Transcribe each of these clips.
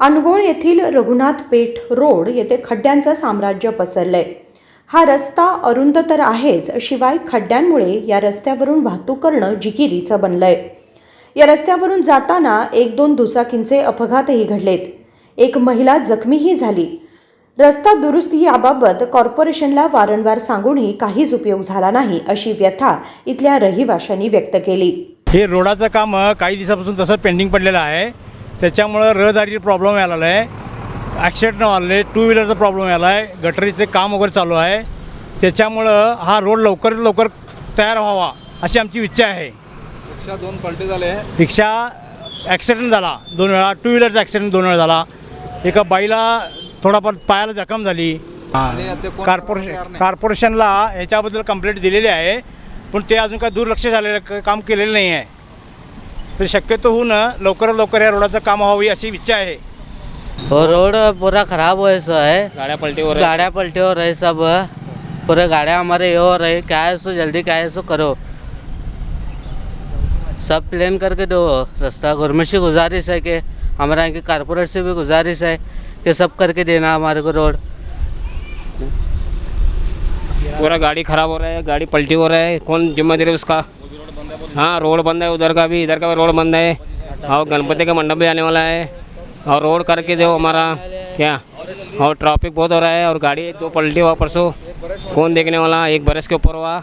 अनगोळ येथील रघुनाथ पेठ रोड येथे खड्ड्यांचं साम्राज्य पसरलंय. हा रस्ता अरुंद तर आहेच शिवाय खड्ड्यांमुळे या रस्त्यावरून वाहतूक करणं जिकिरीचं बनलंय. या रस्त्यावरून जाताना एक दोन दुचाकींचे अपघातही घडलेत. एक महिला जखमीही झाली. रस्ता दुरुस्ती याबाबत कॉर्पोरेशनला वारंवार सांगूनही काहीच उपयोग झाला नाही अशी व्यथा इथल्या रहिवाशांनी व्यक्त केली. हे रोडाचं काम काही दिवसापासून तसं पेंडिंग पडलेलं आहे. त्याच्यामुळं रहदारी प्रॉब्लेम यायला आहे ॲक्सिडेंट आले टू व्हीलरचा प्रॉब्लेम यायला आहे गटरीचे काम वगैरे चालू आहे. त्याच्यामुळं हा रोड लवकरात लवकर तयार व्हावा अशी आमची इच्छा आहे. रिक्षा दोन पलटी झाले रिक्षा ॲक्सिडेंट झाला दोन वेळा टू व्हीलरचा ॲक्सिडेंट दोन वेळा झाला. एका बाईला थोडाफार पायाला जखम झाली. कॉर्पोरेशन. कॉर्पोरेशनला ह्याच्याबद्दल कंप्लेंट दिलेली आहे. पण ते अजून काय दुर्लक्ष झालेलं क- काम केलेलं नाही आहे तर शक्यतो होऊन लवकरात लवकर या रोडाचं काम व्हावी अशी इच्छा आहे. वो रोड पूरा खराब हो सो है गाड़ियाँ पलटी हो रही गाड़िया पलटी हो रही सब. पूरे गाड़ियाँ हमारे ये हो रही क्या है सो जल्दी क्या है सो करो. सब प्लान करके दो. रास्ता गवर्नमेंट से गुजारिश है कि हमारे यहाँ की कारपोरेट से भी गुजारिश है कि सब करके देना हमारे को रोड. पूरा गाड़ी खराब हो रहा है गाड़ी पलटी हो रहा है. कौन जिम्मेदारी है उसका? हाँ रोड बंद है उधर का भी इधर का भी रोड बंद है। और गणपति का मंडप भी आने वाला है। और रोड करके दो हमारा क्या? और ट्रैफिक बहुत हो रहा है और गाड़ी दो पलटी हुआ परसों। कौन देखने वाला? एक बरस के ऊपर हुआ।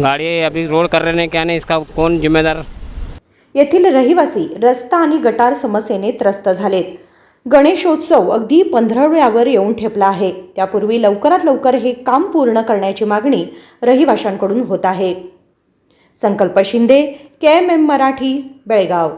गाड़ी अभी रोड कर रहे हैं क्या नहीं इसका कौन जिम्मेदार? येथील रहिवासी रस्ता आणि गटार समस्येने त्रस्त झालेत. गणेशोत्सव अगदी पंधराव्यावर येऊन ठेपला आहे. त्यापूर्वी लवकरात लवकर हे काम पूर्ण करण्याची मागणी रहिवाशांकडून होत आहे. Sankalp Shinde K M M Marathi Belgaum.